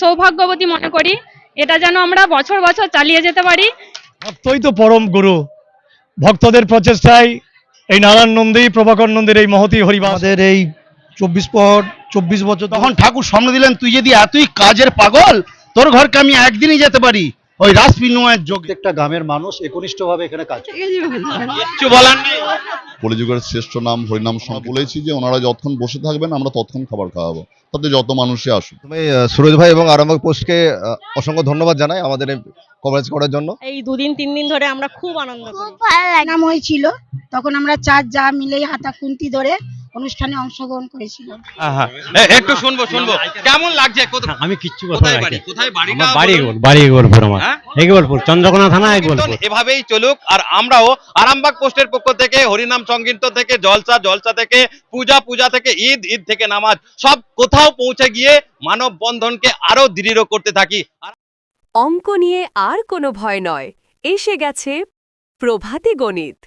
সৌভাগ্যবতী মনে করি। এটা যেন আমরা বছর বছর চালিয়ে যেতে পারি। ভক্তই তো পরম গুরু। ভক্তদের প্রচেষ্টায় এই নারায়ণ নন্দী প্রভাকর নন্দীর এই মহতি হরিবাসের এই চব্বিশ পর চব্বিশ বছর তখন ঠাকুর সামনে দিলেন তুই যদি এতই কাজের পাগল তোর ঘরকে আমি একদিনই যেতে পারি। ওই রাস বিনিময়ের যোগে প্রত্যেকটা গ্রামের মানুষ একনিষ্ঠভাবে এখানে কাজ কিচ্ছু বলার নেই। কলিযুগের শ্রেষ্ঠ নাম হরিনাম সঙ্গে বলেছি যে ওনারা যতক্ষণ বসে থাকবেন আমরা ততক্ষণ খাবার খাওয়াবো। তাতে যত মানুষই আসুক। আহ, সুরজ ভাই এবং আরামবাগ পোস্টকে আহ, অসংখ্য ধন্যবাদ জানাই আমাদের কভারেজ করার জন্য। এই দুদিন তিন দিন ধরে আমরা খুব আনন্দ করি। খুব ভালো হয়েছিল। তখন আমরা চার যা মিলে হাতা খুন্তি ধরে অনুষ্ঠানে অংশগ্রহণ করেছিলাম। একটু শুনব শুনব। কেমন লাগছে? আমি কিচ্ছু কোথায় বাড়ি? কোথায় বাড়িটা বাড়ি বাড়ি এগোলপুর আমার। হ্যাঁ? চন্দ্রকোনা থানা এভাবেই চলুক আর আমরাও আরামবাগ পোস্টের পক্ষ থেকে হরিনাম সংকীর্তন থেকে জলসা জলসা থেকে পূজা পূজা থেকে ঈদ ঈদ থেকে নামাজ সব কোথাও পৌঁছে গিয়ে মানব বন্ধনকে আরও দৃঢ় করতে থাকি। অঙ্ক নিয়ে আর কোনো ভয় নয়। এসে গেছে প্রভাতী গণিত।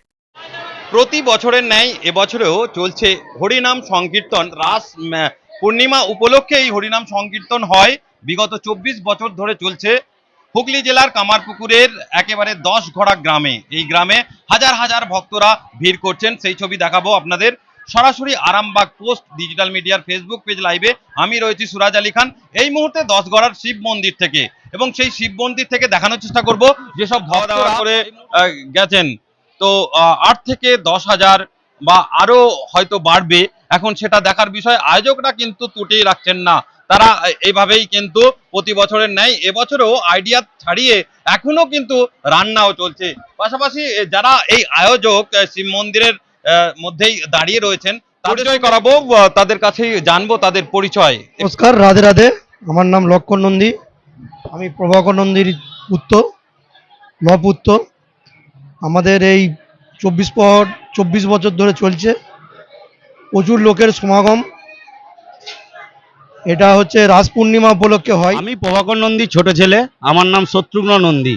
প্রতি বছরের ন্যায় এবছরেও চলছে হরিনাম সংকীর্তন। রাস পূর্ণিমা উপলক্ষে এই হরিনাম সংকীর্তন হয়। বিগত চব্বিশ বছর ধরে চলছে। হুগলি জেলার কামারপুকুরের একেবারে দশ ঘোড়া গ্রামে। এই গ্রামে হাজার হাজার ভক্তরা ভিড় করছেন। সেই ছবি দেখাবো আপনাদের। সরাসরি আরামবাগ পোস্ট ডিজিটাল মিডিয়ার ফেসবুক পেজ লাইভে আমি রয়েছি সুরাজ আলী খান। এই মুহূর্তে দশ গড়ার শিব মন্দির থেকে এবং সেই শিব মন্দির থেকে দেখানোর চেষ্টা করব। যেসব দাওয়া করে গেছেন তো আট থেকে দশ হাজার বা আরও হয়তো বাড়বে। এখন সেটা দেখার বিষয় আয়োজকরা কিন্তু ত্রুটি রাখছেন না। তারা এইভাবেই কিন্তু প্রতি বছরের ন্যায় এবছরও আইডিয়া ছাড়িয়ে এখনও কিন্তু রান্নাও চলছে। পাশাপাশি যারা এই আয়োজক শিব মন্দিরের মধ্যেই দাঁড়িয়ে রয়েছেন পরিচয় করাবো তাদের কাছেই জানব তাদের পরিচয়। নমস্কার রাধে রাধে। আমার নাম লক্ষণ নন্দী। আমি প্রভাকর নন্দীর পুত্র নপুত্র। আমাদের এই চব্বিশ পর চব্বিশ বছর ধরে চলছে। প্রচুর লোকের সমাগম। এটা হচ্ছে রাস পূর্ণিমা উপলক্ষে হয়। আমি প্রভাকর নন্দী ছোট ছেলে। আমার নাম শত্রুঘ্ন নন্দী।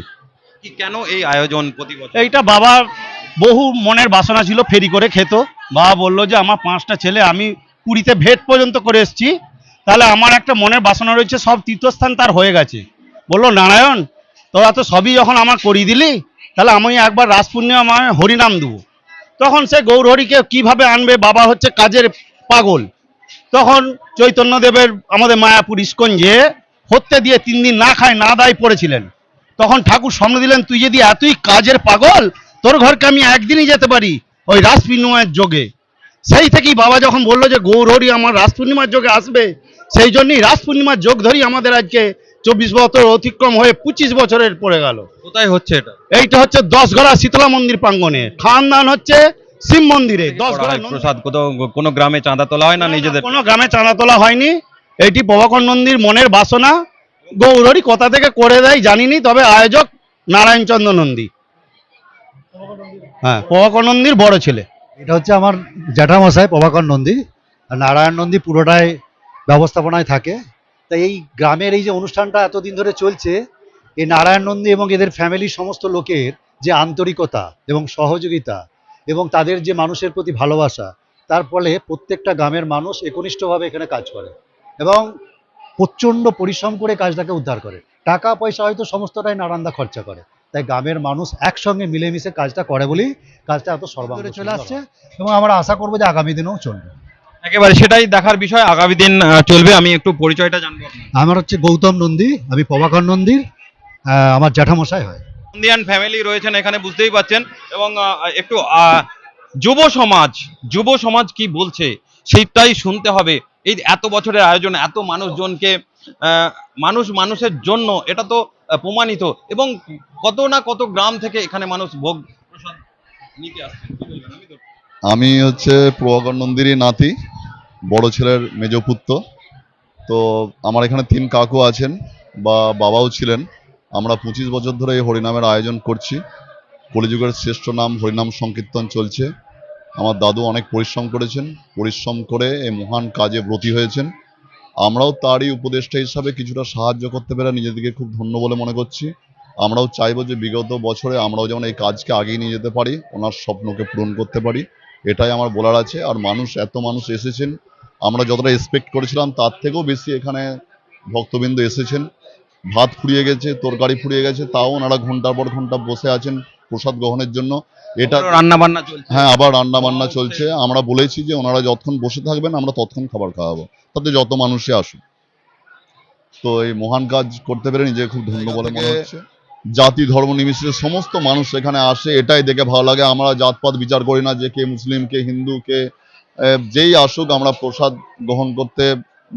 কি কেন এই আয়োজন প্রতি বছর? এইটা বাবার বহু মনের বাসনা ছিল ফেরি করে খেত। বাবা বলল যে আমার পাঁচটা ছেলে আমি পুরীতে ভেট পর্যন্ত করে এসেছি। তাহলে আমার একটা মনের বাসনা রয়েছে সব তীর্থস্থান তার হয়ে গেছে। বলল নারায়ণ তোরা তো সবই যখন আমার করিয়ে দিলি তাহলে আমি একবার রাস পূর্ণিমা মানে হরিনাম দেবো। তখন সে গৌরহরিকে কীভাবে আনবে? বাবা হচ্ছে কাজের পাগল। তখন চৈতন্যদেবের আমাদের মায়াপুর ইস্কন যে হত্যা দিয়ে তিন দিন না খায়, না দায় পড়েছিলেন। তখন ঠাকুর স্বপ্ন দিলেন, তুই যদি এতই কাজের পাগল, তোর ঘরকে আমি একদিনই যেতে পারি ওই রাস পূর্ণিমার যোগে। সেই থেকেই বাবা যখন বলল যে, গৌরহরি আমার রাস পূর্ণিমার যোগে আসবে, সেই জন্যই রাস পূর্ণিমার যোগ ধরি আমাদের আজকে চব্বিশ বছর অতিক্রম হয়ে পঁচিশ বছরের পড়ে গেল। কোথায় হচ্ছে এটা? এইটা হচ্ছে দশগড়া শীতলা মন্দির প্রাঙ্গনে খান দান হচ্ছে শিব মন্দিরে দশগড়া প্রসাদ কোথাও কোনো গ্রামে চাঁদা তোলা হয় না নিজেদের? কোনো গ্রামে চাঁদা তোলা হয়নি। এটি প্রভাকর নন্দীর মনের বাসনা। গৌরহরি কোথা থেকে করে দেয় জানিনি তবে আয়োজক নারায়ণচন্দ্র নন্দী। হ্যাঁ প্রভাকর নন্দীর বড় ছেলে। এটা হচ্ছে আমার জ্যাঠামশাই প্রভাকর নন্দী। আর নারায়ণ নন্দী পুরোটাই ব্যবস্থাপনায় থাকে। তাই এই গ্রামের এই যে অনুষ্ঠানটা এতদিন ধরে চলছে এই নারায়ণ নন্দী এবং এদের ফ্যামিলির সমস্ত লোকের যে আন্তরিকতা এবং সহযোগিতা এবং তাদের যে মানুষের প্রতি ভালোবাসা তার ফলে প্রত্যেকটা গ্রামের মানুষ একনিষ্ঠভাবে এখানে কাজ করে এবং প্রচণ্ড পরিশ্রম করে কাজটাকে উদ্ধার করে। টাকা পয়সা হয়তো সমস্তটাই নারান্দা খরচা করে। তাই গ্রামের মানুষ একসঙ্গে মিলেমিশে কাজটা করে বলেই কাজটা এত সর্বাঙ্গ চলে আসছে। এবং আমরা আশা করব যে আগামী দিনেও চলবে। একেবারে সেটাই দেখার বিষয়। আগামী দিন চলবে। আমি একটু পরিচয়টা জানব আমার হচ্ছে গৌতম নন্দী আমি প্রভাকর নন্দীর আমার জ্যাঠামশাই হয়। ইন্ডিয়ান ফ্যামিলি রয়েছেন এখানে বুঝতেই পাচ্ছেন। এবং একটু যুব সমাজ যুব সমাজ কি বলছে সেইটাই শুনতে হবে। এই এত বছরের আয়োজন এত মানুষজনকে মানুষ মানুষের জন্য এটা তো প্রমাণিত। এবং কত না কত গ্রাম থেকে এখানে মানুষ ভোগ প্রসাদ নিতে আসছেন কি বলবেন? আমি আমি হচ্ছে প্রভাকর নন্দীরই নাতি। বড় ছেলের মেজ পুত্র। তো আমার এখানে তিন কাকু আছেন বা বাবাও ছিলেন। আমরা পঁচিশ বছর ধরে এই হরিনামের আয়োজন করছি। কলিযুগের শ্রেষ্ঠ নাম হরিনাম সংকীর্তন চলছে। আমার দাদু অনেক পরিশ্রম করেছেন, পরিশ্রম করে এই মহান কাজে ব্রতী হয়েছেন। আমরাও তারই উপদেষ্টা হিসাবে কিছুটা সাহায্য করতে পেরে নিজেদেরকে খুব ধন্য বলে মনে করছি। আমরাও চাইব যে বিগত বছরে আমরাও যেমন এই কাজকে আগিয়ে নিয়ে যেতে পারি, ওনার স্বপ্নকে পূরণ করতে পারি। এটাই আমার বলার আছে। আর মানুষ এত মানুষ এসেছেন। আমরা যতটা এক্সপেক্ট করেছিলাম তার থেকেও বেশি এখানে ভক্তবৃন্দ এসেছেন। ভাত ফুরিয়ে গেছে তরকারি ফুরিয়ে গেছে তাও ওনারা ঘণ্টার পর ঘণ্টা বসে আছেন প্রসাদ গ্রহণের জন্য। এটা রান্না বান্না চলছে। হ্যাঁ আবার রান্না বান্না চলছে। আমরা বলেছি যে ওনারা যতক্ষণ বসে থাকবেন আমরা ততক্ষণ খাবার খাওয়াবো। তাতে যত মানুষই আসুক। তো এই মহান কাজ করতে পেরে নিজে খুব ধন্য বলে মনে হচ্ছে। জাতি ধর্ম নির্বিশেষে সমস্ত মানুষ এখানে আসে এটাই দেখে ভালো লাগে। আমরা জাতপাত বিচার করি না যে কে মুসলিম কে হিন্দু কে যেই আসুক আমরা প্রসাদ গ্রহণ করতে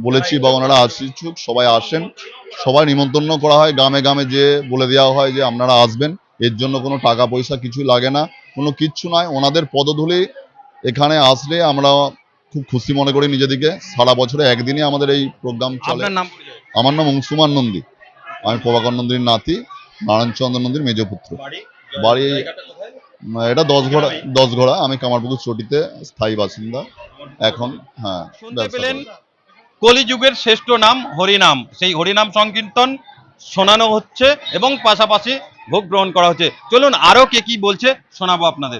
বলেছি বা ওনারা আসিছুক সবাই আসেন। সবাই নিমন্ত্রণ করা হয় গ্রামে গ্রামে যে বলে দেওয়া হয় যে আপনারা আসবেন। এর জন্য কোনো টাকা পয়সা কিছু লাগে না কোনো কিচ্ছু নয় ওনাদের পদধূলি এখানে আসলে আমরা খুব খুশি মনে করি নিজেদিকে সারা বছরে একদিনই আমাদের এই প্রোগ্রাম চলে? আমার নাম অংশুমান নন্দী। আমি প্রভাকর নন্দীর নাতি। নারায়ণচন্দ্র নন্দীর মেজপুত্র। বাড়ি এটা দশ ঘোড়া দশ ঘোড়া আমি কামারপুকুর চটিতে স্থায়ী বাসিন্দা। এখন হ্যাঁ পেলেন কলিযুগের শ্রেষ্ঠ নাম হরিনাম। সেই হরিনাম সংকীর্তন শোনানো হচ্ছে এবং পাশাপাশি ভোগ গ্রহণ করা হচ্ছে। চলুন আরও কে কি বলছে শোনাবো আপনাদের।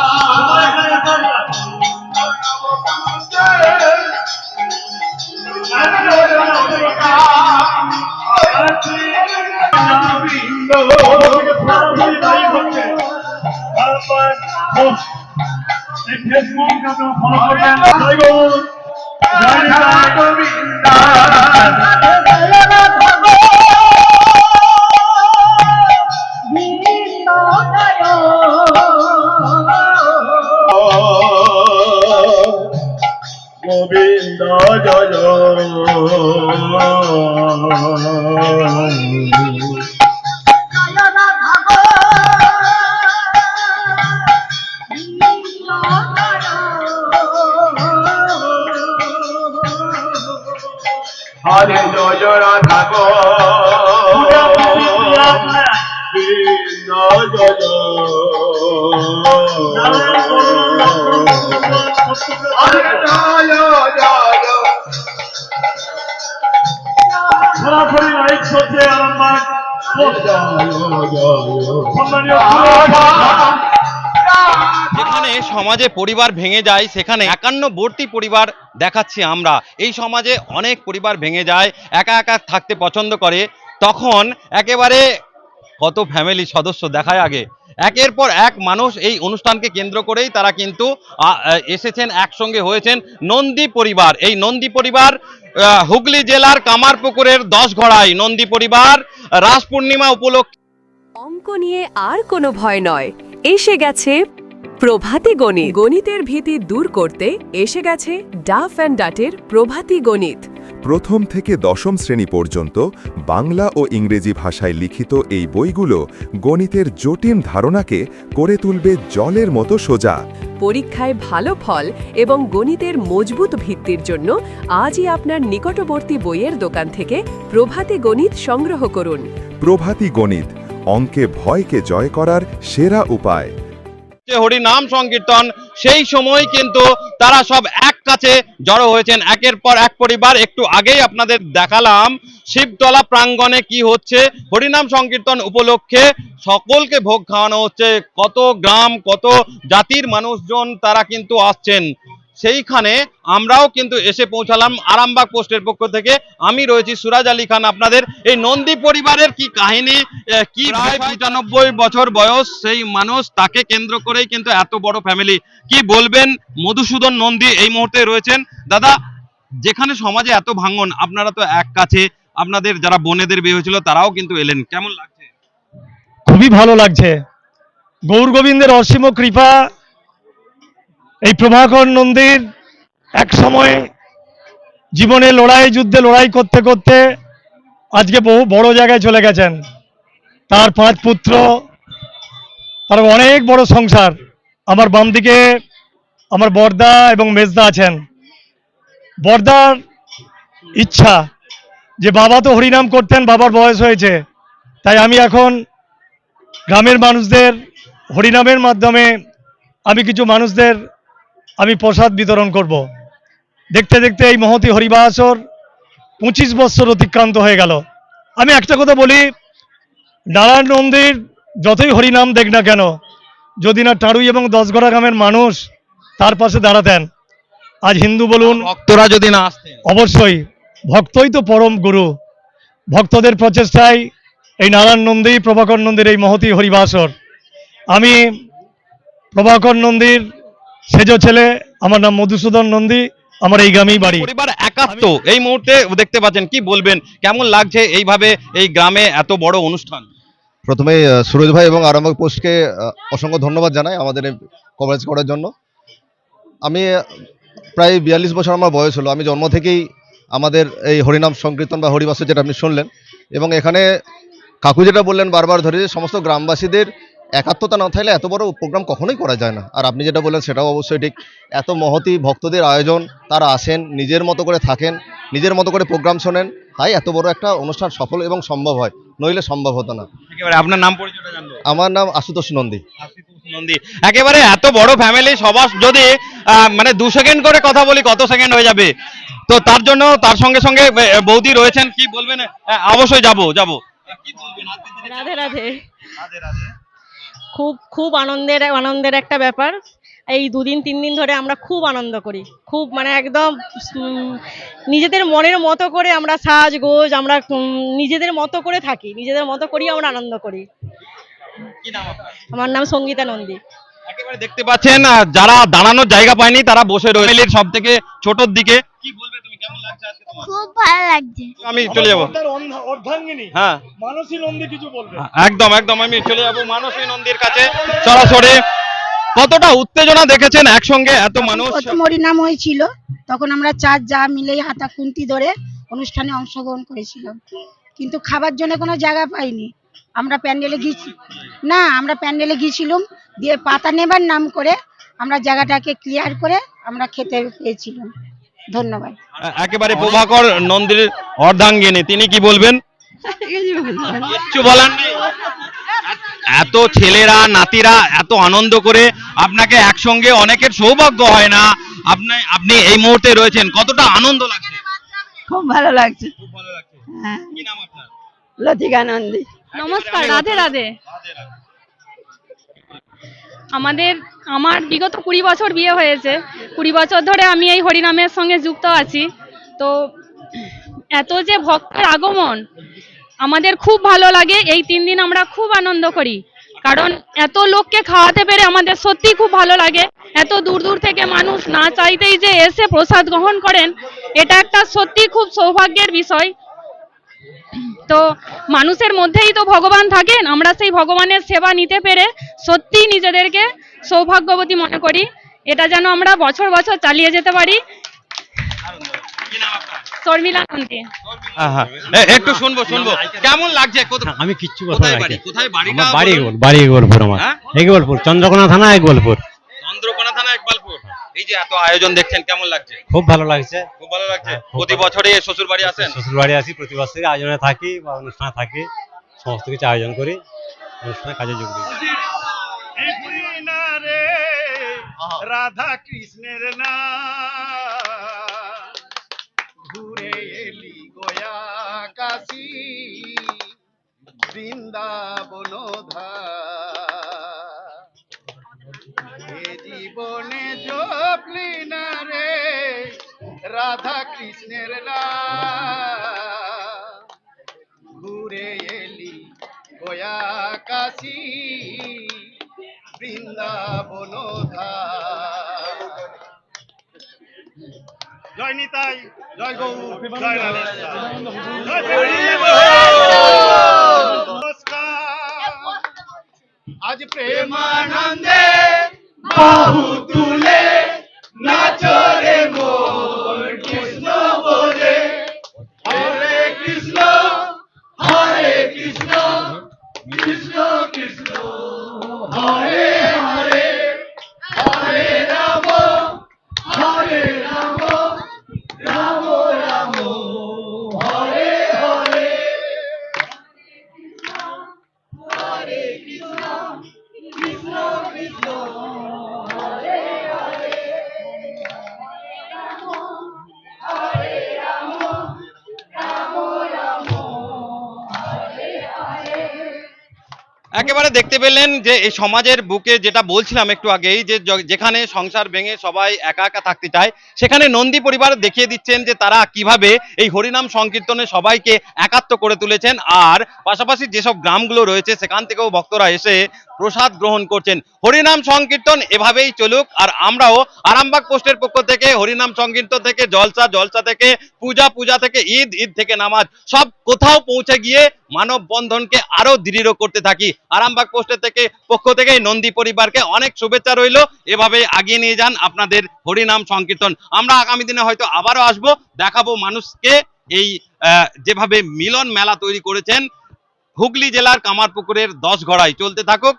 যেখানে সমাজে পরিবার ভেঙে যায়, সেখানে একান্নবর্তী পরিবার দেখাচ্ছি আমরা। এই সমাজে অনেক পরিবার ভেঙে যায়, একা একা থাকতে পছন্দ করে। তখন একেবারে কত ফ্যামিলি সদস্য দেখায় আগে। একের পর এক মানুষ এই অনুষ্ঠানকে কেন্দ্র করেই তারা কিন্তু এসেছেন, একসঙ্গে হয়েছেন নন্দী পরিবার। এই নন্দী পরিবার হুগলি জেলার কামারপুকুরের দশ ঘড়াই নন্দী পরিবার, রাস পূর্ণিমা উপলক্ষে অঙ্ক নিয়ে আর কোনো ভয় নয়। এসে গেছে প্রভাতী গণিত। গণিতের ভীতি দূর করতে এসে গেছে ডাফ অ্যান্ড ডাটের প্রভাতী গণিত। প্রথম থেকে দশম শ্রেণি পর্যন্ত বাংলা ও ইংরেজি ভাষায় লিখিত এই বইগুলো গণিতের জটিল ধারণাকে করে তুলবে জলের মতো সোজা। পরীক্ষায় ভালো ফল এবং গণিতের মজবুত ভিত্তির জন্য আজই আপনার নিকটবর্তী বইয়ের দোকান থেকে প্রভাতী গণিত সংগ্রহ করুন। প্রভাতী গণিত। অঙ্কে ভয়কে জয় করার সেরা উপায়। হরি নাম সংকীর্তন, সেই সময় কিন্তু তারা সব এক কাছে জড়ো হয়েছেন। একের পর এক পরিবার, একটু আগেই আপনাদের দেখালাম শিবতলা প্রাঙ্গণে কি হচ্ছে। হরিনাম সংকীর্তন উপলক্ষে সকলকে ভোগ খাওয়ানো হচ্ছে। কত গ্রাম, কত জাতির মানুষজন তারা কিন্তু আসছেন। সেইখানে আমরাও কিন্তু এসে পৌঁছালাম আরামবাগ পোস্টের পক্ষ থেকে। আমি রয়েছি সুরাজ আলী খান আপনাদের। এই নন্দী পরিবারের কি কাহিনী কি প্রায় পঁচানব্বই বছর বয়স, সেই মানুষ, তাকে কেন্দ্র করেই কিন্তু এত বড় ফ্যামিলি কি বলবেন মধুসূদন নন্দী এই মুহূর্তে রয়েছেন? দাদা, যেখানে সমাজে এত ভাঙন, আপনারা তো এক কাছে, আপনাদের যারা বোনেদের বিয়ে হয়েছিল, তারাও কিন্তু এলেন। কেমন লাগছে? খুবই ভালো লাগছে। গৌর গোবিন্দের অসীম কৃপা এই প্রভাকর নন্দীর এক সময় জীবনে লড়াই, যুদ্ধে লড়াই করতে করতে আজকে বহু বড় জায়গায় চলে গেছেন। তার পাঁচ পুত্র, তার অনেক বড় সংসার। আমার বাম দিকে আমার বর্দা এবং মেজদা আছেন। বর্দার ইচ্ছা যে বাবা তো হরিনাম করতেন, বাবার বয়স হয়েছে। তাই আমি এখন গ্রামের মানুষদের হরিনামের মাধ্যমে আমি কিছু মানুষদের আমি প্রসাদ বিতরণ করব। দেখতে দেখতে এই মহতি হরিবাসর পঁচিশ বৎসর অতিক্রান্ত হয়ে গেল। আমি একটা কথা বলি নারায়ণ মন্দির যতই হরিনাম দেখ না কেন যদি না টাড়ুই এবং দশগড়া গ্রামের মানুষ তার পাশে দাঁড়াতেন। আজ হিন্দু বলুন ভক্তরা যদি না আসতেন। অবশ্যই ভক্তই তো পরম গুরু। ভক্তদের প্রচেষ্টায় এই নারায়ণ নন্দী প্রভাকর নন্দীর এই মহতি হরিবাসর। আমি প্রভাকর নন্দীর সেজ ছেলে আমার নাম মধুসূদন নন্দী আমার এই গ্রামেই বাড়ি। পরিবার একাত্ম। এই মুহূর্তে দেখতে পাচ্ছেন কি বলবেন? কেমন লাগছে এইভাবে এই গ্রামে এত বড় অনুষ্ঠান? প্রথমে সুরজ ভাই এবং আরামবাগ পোস্টকে অসংখ্য ধন্যবাদ জানাই আমাদের কভারেজ করার জন্য। আমি প্রায় বিয়াল্লিশ বছর আমার বয়স হলো। আমি জন্ম থেকেই আমাদের এই হরিনাম সংকীর্তন বা হরিবাসর যেটা আপনি শুনলেন এবং এখানে কাকু যেটা বললেন বারবার ধরে যে সমস্ত গ্রামবাসীদের একাত্মতা না থাকলে এত বড় প্রোগ্রাম কখনোই করা যায় না। আর আপনি যেটা বললেন সেটাও অবশ্যই ঠিক। এত মহতি ভক্তদের আয়োজন তারা আসেন নিজের মতো করে থাকেন নিজের মতো করে প্রোগ্রাম শোনেন তাই এত বড় একটা অনুষ্ঠান সফল এবং সম্ভব হয়। নইলে সম্ভব হতো না। একেবারে আপনার নাম পরিচয়টা জানব। আমার নাম আশুতোষ নন্দী। নন্দী। একেবারে এত বড় ফ্যামিলি সবার যদি আহ, মানে দু সেকেন্ড করে কথা বলি কত সেকেন্ড হয়ে যাবে? তো তার জন্য তার সঙ্গে সঙ্গে বৌদি রয়েছেন কি বলবেন? অবশ্যই যাব যাব। রাধে রাধে। খুব খুব আনন্দের আনন্দের একটা ব্যাপার। এই দুদিন তিন দিন ধরে আমরা খুব আনন্দ করি। খুব মানে একদম নিজেদের মনের মতো করে আমরা সাজ গোজ আমরা নিজেদের মতো করে থাকি। নিজেদের মতো করেই আমরা আনন্দ করি। আমার নাম সঙ্গীতা নন্দী। একেবারে দেখতে পাচ্ছেন যারা দাঁড়ানোর জায়গা পায়নি তারা বসে রয়েছে সব থেকে ছোটর দিকে। কি বলবে খুব ভালো লাগছে। আমি চলে যাব। অর্ধাঙ্গিনী। হ্যাঁ। মানসী নন্দী কিছু বলবে? একদম একদম আমি চলে যাব মানসী নন্দীর কাছে। সরাসরি কতটা উত্তেজনা দেখেছেন একসঙ্গে এত মানুষ? হরিনাম হয়েছিল তখন আমরা চার যা মিলে হাতা খুন্তি ধরে অনুষ্ঠানে অংশগ্রহণ করেছিলাম কিন্তু খাবার জন্য কোনো জায়গা পাইনি। আমরা প্যান্ডেলে গিয়েছি না আমরা প্যান্ডেলে গিয়েছিলাম দিয়ে পাতা নেবার নাম করে আমরা জায়গাটাকে ক্লিয়ার করে আমরা খেতে পেয়েছিলাম। ধন্যবাদ। একেবারে প্রভাকর নন্দীর অর্ধাঙ্গিনী তিনি কি বলবেন? কিচ্ছু বলার নেই। এত ছেলেরা নাতিরা এত আনন্দ করে আপনাকে একসঙ্গে অনেকের সৌভাগ্য হয় না। আপনি আপনি এই মুহূর্তে রয়েছেন। কতটা আনন্দ লাগছে? খুব ভালো লাগছে। খুব ভালো লাগছে। হ্যাঁ। কি নাম আপনার? লতিকা নন্দী নমস্কার রাধে রাধে। আমাদের, আমার বিগত কুড়ি বছর বিয়ে হয়েছে। কুড়ি বছর ধরে আমি এই হরিনামের সঙ্গে যুক্ত আছি। তো এত যে ভক্তের আগমন, আমাদের খুব ভালো লাগে। এই তিন দিন আমরা খুব আনন্দ করি। কারণ এত লোককে খাওয়াতে পেরে আমাদের সত্যি খুব ভালো লাগে। এত দূর দূর থেকে মানুষ না চাইতেই যে এসে প্রসাদ গ্রহণ করেন, এটা একটা সত্যি খুব সৌভাগ্যের বিষয়। তো মানুষের মধ্যেই তো ভগবান থাকেন আমরা সেই ভগবানের সেবা নিতে পেরে সত্যিই নিজেদেরকে সৌভাগ্যবতী মনে করি। এটা যেন আমরা বছর বছর চালিয়ে যেতে পারি। শর্মিলা নন্দী। একটু শুনব শুনব। কেমন লাগছে? আমি কিচ্ছু কোথায় বাড়ি? কোথায় বাড়ি বাড়ি একবলপুর আমার? একবলপুর চন্দ্রকোনা থানা একবলপুর চন্দ্রকোনা থানা ইকবালপুর এই যে এত আয়োজন দেখছেন কেমন লাগছে? খুব ভালো লাগছে। খুব ভালো লাগছে? হ্যাঁ, প্রতি ভালো। বছরই শ্বশুর বাড়ি আসেন? শ্বশুর বাড়ি আসি প্রতি বছরই আয়োজনে থাকি বা অনুষ্ঠানে থাকি সমস্ত কিছু আয়োজন করি অনুষ্ঠানে কাজে যোগ দিই। রাধা কৃষ্ণের না ঘুরে এলি গয়া কাশি বৃন্দাবন এ রাধা কৃষ্ণের না ঘুরে এলি গয়া কাশি বৃন্দাবন জয় নিতাই জয় গৌ জয় নমস্কার। আজ প্রেমানন্দে বাহু দেখতে পেলেন যে এই সমাজের বুকে যেটা বলছিলাম একটু আগেই, যে যেখানে সংসার ভেঙে সবাই একা একা থাকতে চায়, সেখানে নন্দী পরিবার দেখিয়ে দিচ্ছেন যে তারা কীভাবে এই হরিনাম সংকীর্তনে সবাইকে একাত্ম করে তুলেছেন। আর পাশাপাশি যেসব গ্রামগুলো রয়েছে, সেখান থেকেও ভক্তরা এসে প্রসাদ গ্রহণ করছেন। হরিনাম সংকীর্তন এভাবেই চলুক, আর আমরাও আরামবাগ পোস্টের পক্ষ থেকে হরিনাম সংকীর্তন থেকে জলসা জলসা থেকে পূজা পূজা থেকে ঈদ ঈদ থেকে নামাজ, সব কোথাও পৌঁছে গিয়ে মানব বন্ধনকে আরও দৃঢ় করতে থাকি। আরামবাগ পোস্টের থেকে পক্ষ থেকে নন্দী পরিবারকে অনেক শুভেচ্ছা রইল। এভাবে আগিয়ে নিয়ে যান আপনাদের হরিনাম সংকীর্তন। আমরা আগামী দিনে হয়তো আবারও আসব, দেখাবো মানুষকে এই যেভাবে মিলন মেলা তৈরি করেছেন। হুগলি জেলার কামারপুকুরের দশ গড়াই চলতে থাকুক।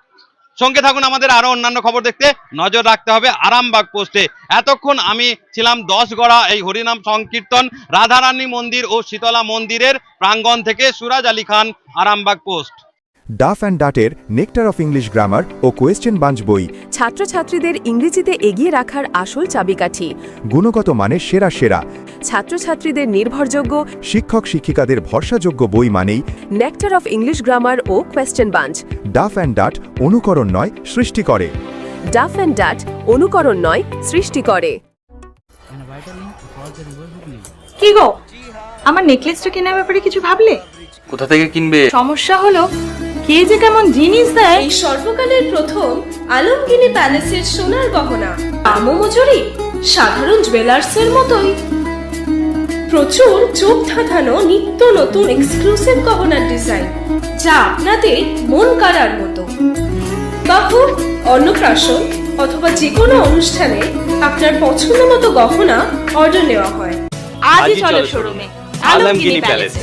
সঙ্গে থাকুন আমাদের আরও অন্যান্য খবর দেখতে। নজর রাখতে হবে আরামবাগ পোস্টে। এতক্ষণ আমি ছিলাম দশ গড়া এই হরিনাম সংকীর্তন, রাধারানী মন্দির ও শীতলা মন্দিরের প্রাঙ্গণ থেকে Suraj Ali Khan, Arambagh post. Duff and ডাটের nectar of English grammar ও কোয়েশ্চেন বাঞ্চ বই। ছাত্রছাত্রীদের ইংরেজিতে এগিয়ে রাখার আসল চাবিকাঠি। গুণগত মানের সেরা সেরা। ছাত্রছাত্রীদের নির্ভরযোগ্য শিক্ষক শিক্ষিকাদের ভরসাযোগ্য বই মানেই nectar of English grammar O question bank. Duff and Dutt অনুকরণ নয় সৃষ্টি করে। ডাফ অ্যান্ড ডাট অনুকরণ নয় সৃষ্টি করে। কি গো? আমার নেকলেসটা কেনার ব্যাপারে কিছু ভাবলে? কোথা থেকে কিনবে? সমস্যা হলো কে যে কেমন জিনিস দেয়? এই সর্বকালের প্রথম আলমগিনি প্যালেসের সোনার গহনা। দামও মজুরি সাধারণ জুয়েলার্সের মতোই। প্রচুর চোখ ধাঁধানো নিত্য নতুন এক্সক্লুসিভ গহনার ডিজাইন যা আপনাদের মন কাড়ার মতো। তখন অন্নপ্রাশন অথবা যে কোনো অনুষ্ঠানে আপনার পছন্দ মতো গহনা অর্ডার নেওয়া হয়। আজই চলো শোরুমে আলমগিনি প্যালেসে